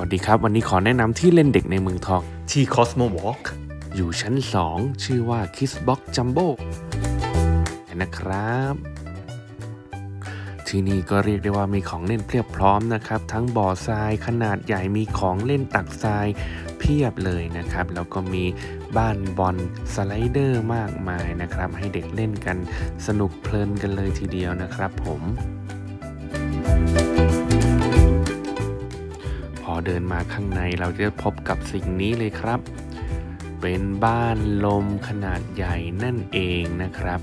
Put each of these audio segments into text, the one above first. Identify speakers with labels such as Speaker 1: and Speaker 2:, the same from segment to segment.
Speaker 1: วัสดีครับ วันนี้ขอแนะนำที่เล่นเด็กในเมืองทอง
Speaker 2: ที่ Cosmo Walk
Speaker 1: อยู่ชั้น 2 ชื่อว่า Kissbox Jumbo นะครับ ที่นี่ก็เรียกได้ว่ามีของเล่นเพียบพร้อมนะครับ ทั้งบ่อทรายขนาดใหญ่มีของเล่นตักทรายเพียบเลยนะครับ แล้วก็มีบ้านบอลสไลเดอร์มากมายนะครับ ให้เด็กเล่นกันสนุกเพลินกันเลยทีเดียวนะครับผมพ อเดินมาข้างในเราจะพบกับสิ่งนี้เลยครับ เป็นบ้านลมขนาดใหญ่นั่นเองนะครับ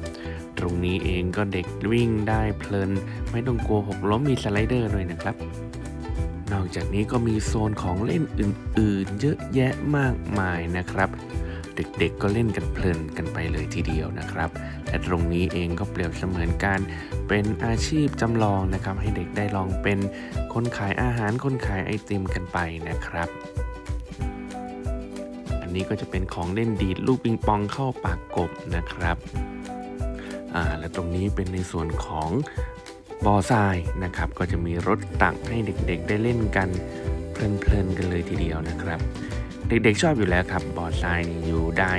Speaker 1: ตรงนี้เองก็เด็กวิ่งได้เพลิน ไม่ต้องกลัวหกล้มมีสไลเดอร์ด้วยนะครับ นอกจากนี้ก็มีโซนของเล่นอื่นๆ เยอะแยะมากมายนะครับ เด็กๆก็เล่นกันเพลินกันไปเลยทีเดียวนะครับและตรงนี้เองก็เปรียบเสมือนการเป็นอาชีพจำลองนะครับ ให้เด็กได้ลองเป็นคนขายอาหารคนขายไอติมกันไปนะครับอันนี้ก็จะเป็นของเล่นดีดลูกปิงปองเข้าปากกบนะครับอ่าและตรงนี้เป็นในส่วนของบ่อทรายนะครับ ก็จะมีรถตักให้เด็กๆได้เล่นกันเพลินๆกันเลยทีเดียวนะครับ เด็กๆชอบอยู่แล้วครับบ่อทรายนี่อยู่ได้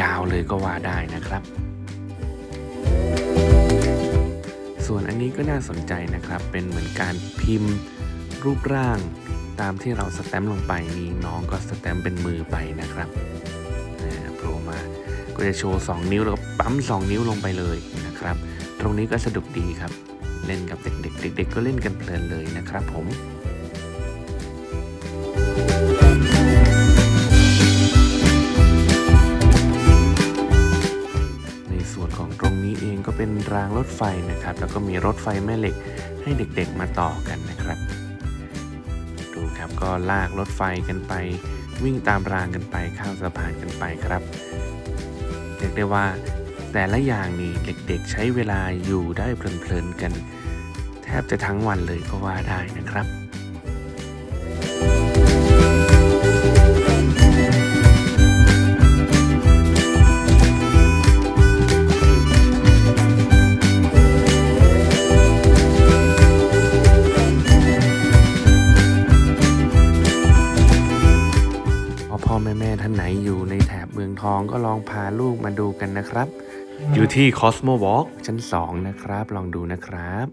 Speaker 1: ยาวๆเลยก็ว่าได้นะครับ ส่วนอันนี้ก็น่าสนใจนะครับ เป็นเหมือนการพิมพ์รูปร่าง ตามที่เราสแตมป์ลงไปนี่น้องก็สแตมป์เป็นมือไปนะครับอ่าโผล่มาก็จะโชว์ 2 นิ้วแล้วก็ปั๊ม 2 นิ้วลงไปเลยนะครับ ตรงนี้ก็สนุกดีครับ เล่นกับเด็กๆ เด็ก ๆ ก็เล่นกันเพลินเลยนะครับผม ส่วนของตรงนี้เองก็เป็นรางรถไฟนะครับ แล้วก็มีรถไฟแม่เหล็กให้เด็กๆมาต่อกันนะครับ ดูครับก็ลากรถไฟกันไป วิ่งตามรางกันไปข้ามสะพานกันไปครับเรียกได้ว่าแต่ละอย่างนี่เด็กๆใช้เวลาอยู่ได้เพลินๆกัน แทบจะทั้งวันเลยก็ว่าได้นะครับพ่อ ท่านไหนอยู่ในแถบเมืองทองก็ลองพาลูกมาดูกันนะครับ อยู่ที่ Cosmo Walk ชั้น 2 นะครับ ลองดูนะครับ